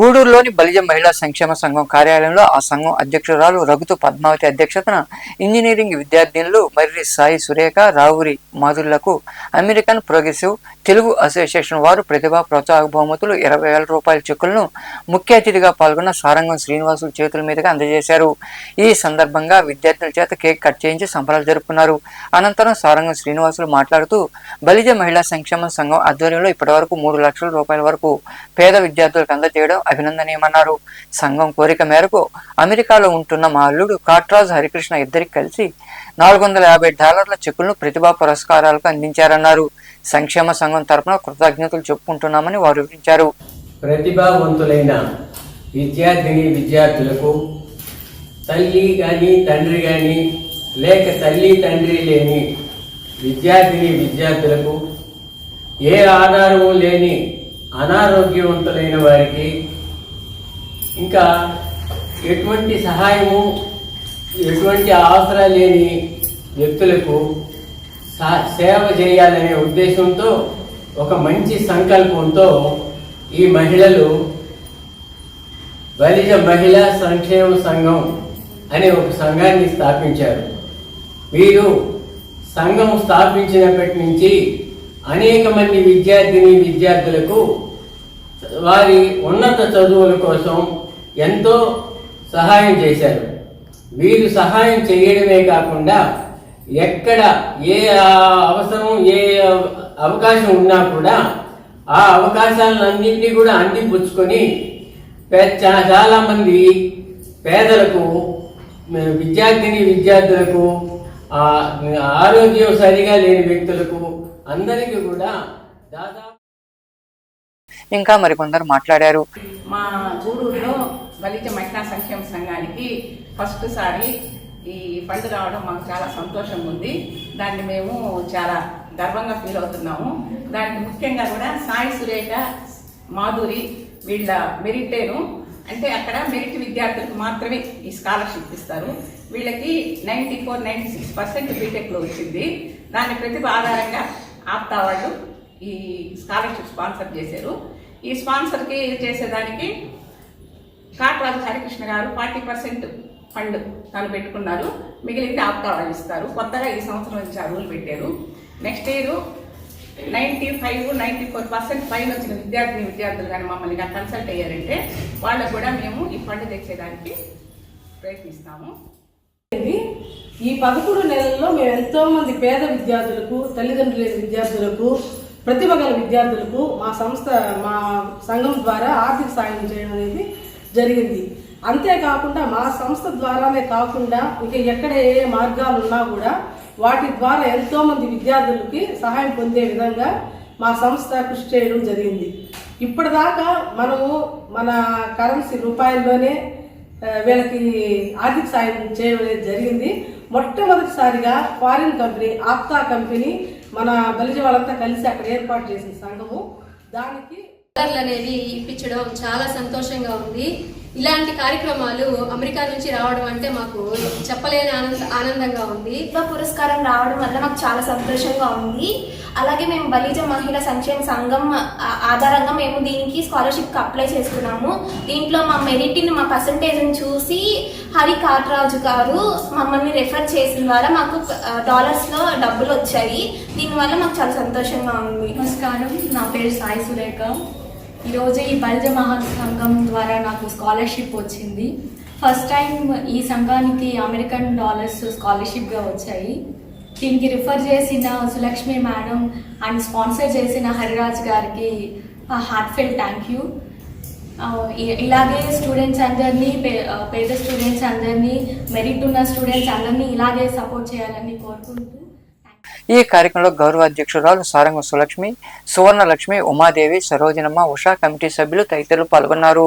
గూడూరులోని బలిజ మహిళా సంక్షేమ సంఘం కార్యాలయంలో ఆ సంఘం అధ్యక్షురాలు రఘుతు పద్మావతి అధ్యక్షతన ఇంజనీరింగ్ విద్యార్థినులు మర్రి సాయి సురేఖ రావురి మాధుర్లకు అమెరికన్ ప్రోగ్రెసివ్ తెలుగు అసోసియేషన్ వారు ప్రతిభా ప్రోత్సాహక బహుమతులు ఇరవై వేల రూపాయల చెక్కులను ముఖ్య అతిథిగా పాల్గొన్న సారంగం శ్రీనివాసులు చేతుల మీదుగా అందజేశారు. ఈ సందర్భంగా విద్యార్థుల చేత కేక్ కట్ చేయించి సంబరాలు జరుపుకున్నారు. అనంతరం సారంగం శ్రీనివాసులు మాట్లాడుతూ బలిజ మహిళా సంక్షేమ సంఘం ఆధ్వర్యంలో ఇప్పటివరకు మూడు లక్షల రూపాయల వరకు పేద విద్యార్థులకు అందజేయడం అభినందనీయమన్నారు సంఘం కోరిక మేరకు అమెరికాలో ఉంటున్న మా అల్లుడు కాట్రాజ్ హరికృష్ణ ఇద్దరికి కలిసి నాలుగు వందల యాభై డాలర్ల చెక్కులను ప్రతిభా పురస్కారాలకు అందించారన్నారు. సంక్షేమ సంఘం తరపున కృతజ్ఞతలు చెప్పుకుంటున్నామని వారు వివరించారు. ప్రతిభావంతులైన విద్యార్థిని విద్యార్థులకు తల్లి కానీ తండ్రి కానీ లేక తల్లి తండ్రి లేని విద్యార్థిని విద్యార్థులకు ఏ ఆధారము లేని అనారోగ్యవంతులైన వారికి ఇంకా ఎటువంటి సహాయము ఎటువంటి ఆసరా లేని వ్యక్తులకు సా- సేవ చేయాలనే ఉద్దేశంతో ఒక మంచి సంకల్పంతో ఈ మహిళలు బలిజ మహిళా సంక్షేమ సంఘం అనే ఒక సంఘాన్ని స్థాపించారు. వీరు సంఘం స్థాపించినప్పటి నుంచి అనేక మంది విద్యార్థిని విద్యార్థులకు వారి ఉన్నత చదువుల కోసం ఎంతో సహాయం చేశారు. వీరు సహాయం చేయడమే కాకుండా ఎక్కడ ఏ అవసరం ఏ అవకాశం ఉన్నా కూడా ఆ అవకాశాలన్నింటినీ కూడా అందిపుచ్చుకొని పే- చా- చాలా మంది పేదలకు విద్యార్థిని విద్యార్థులకు ఆరోగ్యం సరిగా లేని వ్యక్తులకు అందరికీ కూడా దాదాపు ఇంకా మరికొందరు మాట్లాడారు. మా గూడూరులో బలిజ మహిళా సంక్షేమ సంఘానికి ఫస్ట్ సారి ఈ ఫండ్ రావడం మాకు చాలా సంతోషంగా ఉంది. దాన్ని మేము చాలా గర్వంగా ఫీల్ అవుతున్నాము. దానికి ముఖ్యంగా కూడా సాయి సురేఖ మాధురి వీళ్ళ మెరిటేను. అంటే అక్కడ మెరిట్ విద్యార్థులకు మాత్రమే ఈ స్కాలర్షిప్ ఇస్తారు. వీళ్ళకి ninety four ninety six percent బీటెక్లో వచ్చింది. దాని ప్రతిభ ఆధారంగా ఆప్తా వాళ్ళు ఈ స్కాలర్షిప్ స్పాన్సర్ చేశారు. ఈ స్పాన్సర్కి చేసేదానికి కాట్రాజు హరికృష్ణ గారు ఫార్టీ పర్సెంట్ ఫండ్ తను పెట్టుకున్నారు. మిగిలింది ఆప్తా వాళ్ళు ఇస్తారు. కొత్తగా ఈ సంవత్సరం నుంచి ఆ రూల్ పెట్టారు. Next year ninety five ninety four percent పైన వచ్చిన విద్యార్థిని విద్యార్థులు కానీ మమ్మల్ని కన్సల్ట్ అయ్యారంటే వాళ్ళకు కూడా మేము ఈ ఫండ్ తెచ్చేదానికి ప్రయత్నిస్తాము. ఈ పదకొండు నెలల్లో మేము ఎంతోమంది పేద విద్యార్థులకు తల్లిదండ్రులు విద్యార్థులకు ప్రతిభ గల విద్యార్థులకు మా సంస్థ మా సంఘం ద్వారా ఆర్థిక సాయం చేయడం అనేది జరిగింది. అంతేకాకుండా మా సంస్థ ద్వారానే కాకుండా ఇక ఎక్కడ ఏ ఏ మార్గాలు ఉన్నా కూడా వాటి ద్వారా ఎంతోమంది విద్యార్థులకి సహాయం పొందే విధంగా మా సంస్థ కృషి చేయడం జరిగింది. ఇప్పటిదాకా మనము మన కరెన్సీ రూపాయల్లోనే వీళ్ళకి ఆర్థిక సాయం చేయడం అనేది జరిగింది. మొట్టమొదటిసారిగా ఫారిన్ కంపెనీ ఆప్తా కంపెనీ మన బలిజ వాళ్ళంతా కలిసి అక్కడ ఏర్పాటు చేసిన సంఘము దానికి అనేవి ఇప్పించడం చాలా సంతోషంగా ఉంది. ఇలాంటి కార్యక్రమాలు అమెరికా నుంచి రావడం అంటే మాకు చెప్పలేని ఆనంద ఆనందంగా ఉంది. ప్రతిభా పురస్కారం రావడం వల్ల మాకు చాలా సంతోషంగా ఉంది. అలాగే మేము బలిజ మహిళా సంక్షేమ సంఘం ఆధారంగా మేము దీనికి స్కాలర్షిప్కి అప్లై చేసుకున్నాము. దీంట్లో మా మెరిట్ని మా పర్సంటేజ్ని చూసి హరి కాట్రాజు గారు మమ్మల్ని రెఫర్ చేసిన ద్వారా మాకు డాలర్స్లో డబ్బులు వచ్చాయి. దీనివల్ల మాకు చాలా సంతోషంగా ఉంది. నమస్కారం. నా పేరు సాయి సురేఖ ఈరోజు ఈ బల్జ మహా సంఘం ద్వారా నాకు స్కాలర్షిప్ వచ్చింది. ఫస్ట్ టైం ఈ సంఘానికి అమెరికన్ డాలర్స్ స్కాలర్షిప్గా వచ్చాయి. దీనికి రిఫర్ చేసిన సులక్ష్మి మేడం అండ్ స్పాన్సర్ చేసిన హరిరాజ్ గారికి హార్ట్ఫెల్ థ్యాంక్ యూ. ఇలాగే స్టూడెంట్స్ అందరినీ పేద స్టూడెంట్స్ అందరినీ మెరిట్ ఉన్న స్టూడెంట్స్ అందరినీ ఇలాగే సపోర్ట్ చేయాలని కోరుకుంటూ ఈ కార్యక్రమంలో గౌరవ అధ్యక్షురాలు సారంగ సులక్ష్మి సువర్ణలక్ష్మి ఉమాదేవి సరోజనమ్మ ఉషా కమిటీ సభ్యులు తదితరులు పాల్గొన్నారు.